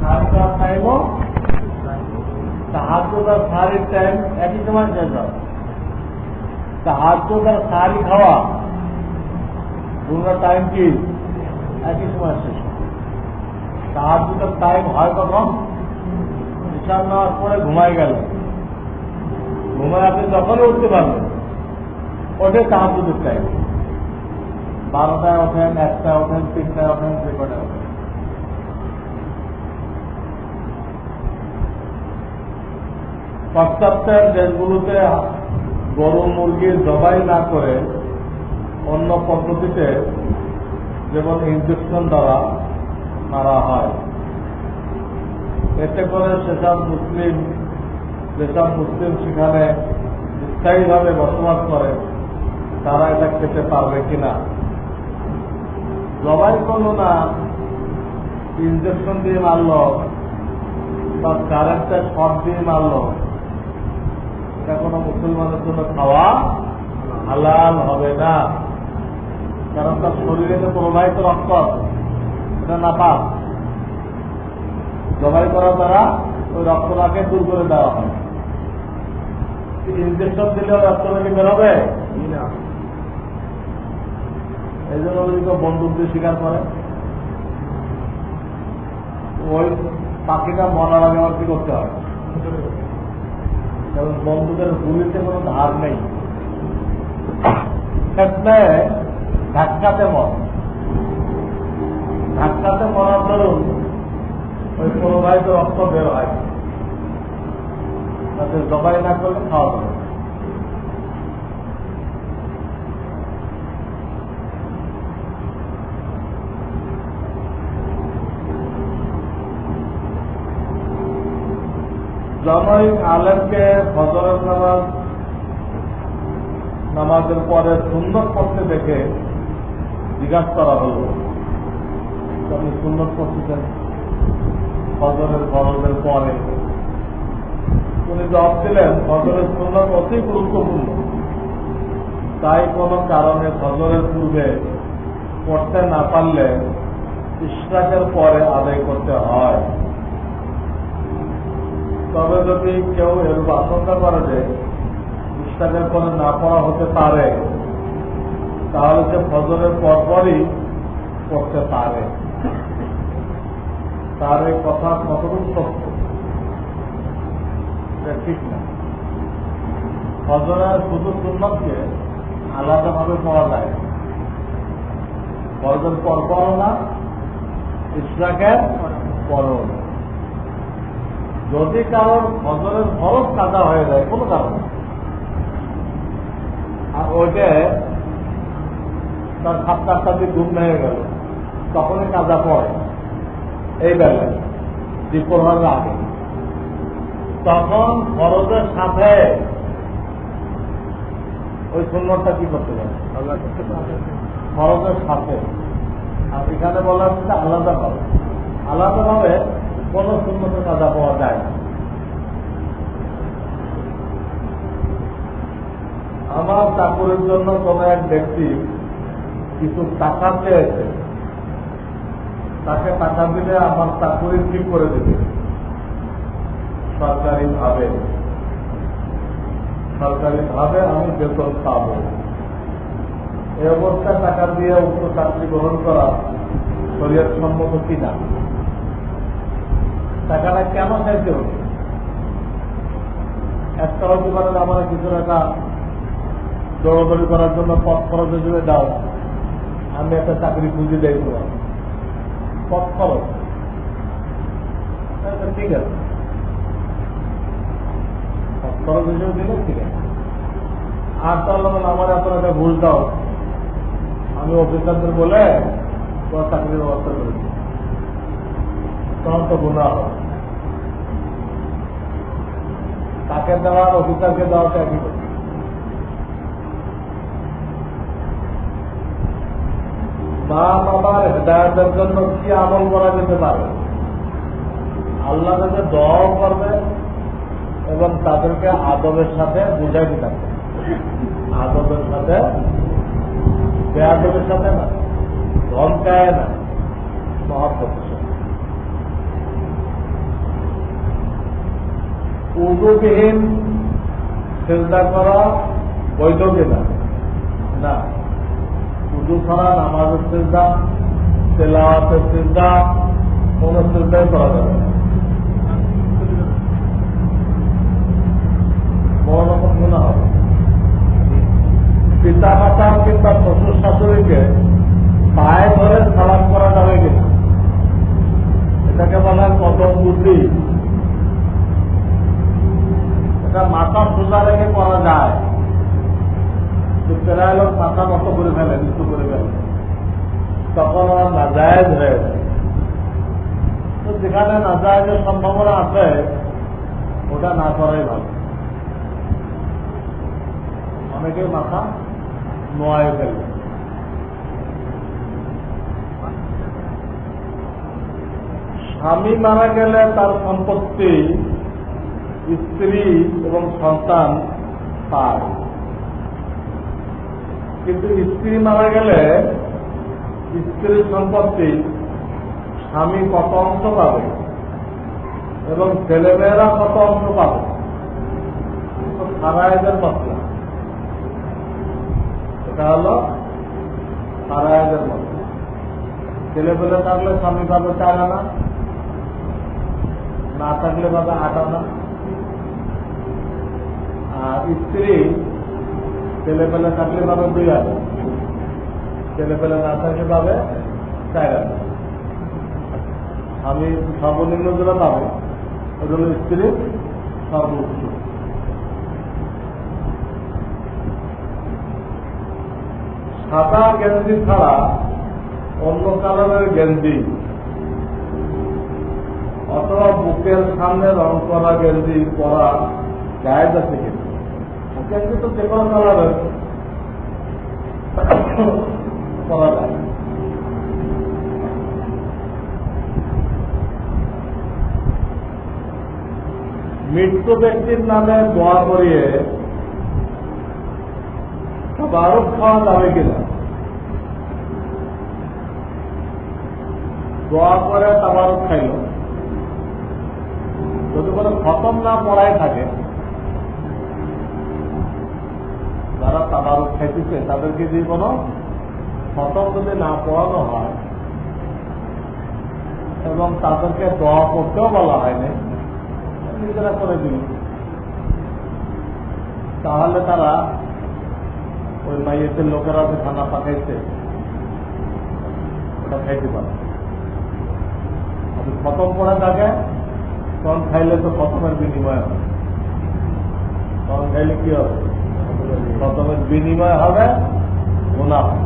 সাহায্য টাইমও সাহায্য তার সাহারির টাইম একই সময় শেষ হয় সাহায্য তার সাহারি খাওয়া দুটো টাইম হয় সাহায্য টাইম হয় পরে ঘুমাই গেল ঘুমায় আপনি যখনই উঠতে পারবেন ওঠে সাহায্যের টাইম বারোটায় ওঠেন একটায় ওঠেন তিনটায় ওঠেন যে কটায় ওঠেন পাশ্চাত্যের দেশগুলোতে গরু মুরগির জবাই না করে অন্য পদ্ধতিতে যেমন ইঞ্জেকশন দ্বারা মারা হয়। এতে করে সেসব মুসলিম, যেসব মুসলিম সেখানে স্থায়ীভাবে বসবাস করে, তারা এটা খেতে পারবে কিনা? জবাই করল না ইঞ্জেকশন দিয়ে মারলো, বা কারেন্টের শট দিয়ে মারলো। এটা কোনো মুসলমানের জন্য খাওয়া হালাল হবে না। কারণ তার শরীরে যে প্রবাহিত রক্ত আছে, এটা না পাক জবাই করার দ্বারা ওই রক্তটাকে দূর করে দেওয়া হয়। ইঞ্জেকশন দিলে রক্তটাকে বেরোবে? এই জন্য যদি কেউ বন্দুক দিয়ে স্বীকার করে। ওই পাখিটা মরার আগে আমার কি করতে হয়? কারণ বন্ধুদের গুলিতে কোনো ধার নেই। ধাক্কাতে মর ধাক্কাতে মরার ধরুন ওই কোনো ভাই তো রক্ত বের হয়। তাদের জবাই না করলে খাওয়া না। জনৈক আলেমকে ফজরের নামাজ, নামাজের পরে সুন্দর করতে দেখে জিজ্ঞাসা করা হল, আপনি সুন্দর করতেছেন ফজরের ফজরের পরে? উনি জবাব দিলেন, ফজরের সুন্দর অতি গুরুত্বপূর্ণ। তাই কোনো কারণে ফজরের পূর্বে করতে না পারলে ইশরাকের পরে আদায় করতে হয়। তবে যদি কেউ এরূপ আশঙ্কা করে যে ইস্তাকের পরে না পড়া হতে পারে, তাহলে সে ফজরের পরপরই করতে পারে। তার এই কথা কতটুকু সত্য? ঠিক না। ফজরের শুধু সুন্নতকে আলাদাভাবে পড়া যায়। ফজর পর পরও না ইসরাকের পরও না। যদি কারোর ফজরের ফরজ কাদা হয়ে যায় কোনো কারণে আর ওইটা তার সাতটা দিয়ে ঘুম হয়ে গেল তখনই কাদা পড়ে। এই বেলায় দ্বীপহারের আগে। তখন ফরজের সাথে ওই সুন্দরটা কি করতে পারে। ফরজের সাথে। আর এখানে বলা হচ্ছে আলাদাভাবে। আলাদাভাবে কোন সুন্নত কাজা পাওয়া যায় না। আমার চাকুরের জন্য কোন এক ব্যক্তি কিছু টাকা চেয়েছে। তাকে টাকা দিলে আমার চাকুরি ঠিক করে দেবে। সরকারি ভাবে সরকারি ভাবে আমি বেতন পাব। এই অবস্থায় টাকা দিয়ে উক্ত চাকরি গ্রহণ করা শরীর সম্মত কিনা? টাকাটা কেন চাইতে হবে একটা হতে পারে আমার কিছু টাকা দৌড়দৌড়ি করার জন্য পথ খরচ হিসেবে দাও। আমি একটা চাকরি খুঁজে তোমার পথ খরচ? ঠিক আছে। আর তাহলে আমার এত ঘুষ দাও। আমি অফিসারদের বলে চাকরির ব্যবস্থা করেছি। তখন তো গুণা হবে তাকে দেওয়ার অফিসারকে দেওয়াটা একই মা বাবার হেদায়তের জন্য কি আমল করা যেতে পারে? আল্লাহ তাদের দোয়াও করবে এবং তাদেরকে আদবের সাথে বুঝাই দিতে হবে। আদবের সাথে বেআদবের সাথে না, ধমকায় না, মহব্বতের উদুবিহীন চিন্তা করা বৈধ কিনা না। উদু ছাড়া নামাজের চিন্তা, তেলাওয়াতের চিন্তা, কোন চিন্তাই করা যাবে না। রকম হবে। পিতা মাতা কিংবা শ্বশুর শাশুড়িকে পায়ে ধরে সালাম করা যাবে কিনা? এটাকে বলা কত বুদ্ধি। মাথা সোজা রেখে করা যায়। প্রায় লোক মাথা মতো করে ফেলে নিচু করে ফেলে। তখন নাজায়জ হয়ে যায়। যেখানে নাজায়জের সম্ভাবনা আছে, ওটা না করাই ভালো। অনেকে মাথা নোয়ায় স্বামী মারা গেলে তার সম্পত্তি স্ত্রী এবং সন্তান পায় কিন্তু স্ত্রী মারা গেলে স্ত্রীর সম্পত্তি স্বামী কত অংশ পাবে এবং ছেলেমেয়েরা কত অংশ পাবে? সারায়দের মশলা এটা হলো সারায়দের মশলা ছেলে পেলে থাকলে স্বামী পাবে চার আনা, না থাকলে পাবে আট আনা। আর স্ত্রী, ছেলে পেলে থাকলে পাবে দুই আনা ছেলে পেলে না থাকলে পাবে চার আনা আমি সর্বনিম্ন যেটা পাবে ওটা হলো স্ত্রী সর্বোচ্চ। সাদা গেঞ্জি ছাড়া অন্য কালারের গেঞ্জি অথবা বুকের সামনে রং করা গেঞ্জি পরা গায়ে আছে কিন্তু গেঞ্জি তো যে কোনো পরা যায়। মৃত্যু ব্যক্তির নামে দোয়া করিয়ে বারো খাওয়া যাবে কিনা? দোয়া করে তাবারক খাইল। যদি কোনো খতম না পড়ায় থাকে যারা তাবারক খাইতেছে, তাদেরকে যদি কোনো খতম যদি না পড়ানো হয় এবং তাদেরকে দোয়া করতেও বলা হয়নি, নিজেরা করে দিল তাহলে তারা ওই মাইয়ের লোকেরা যে খানা পাঠাইছে ওটা খাইতে পারে। খতম পড়ে থাকে তখন খাইলে তো খতমের বিনিময় হবে। তখন খাইলে কি হবে? কদমের বিনিময় হবে মুনাফা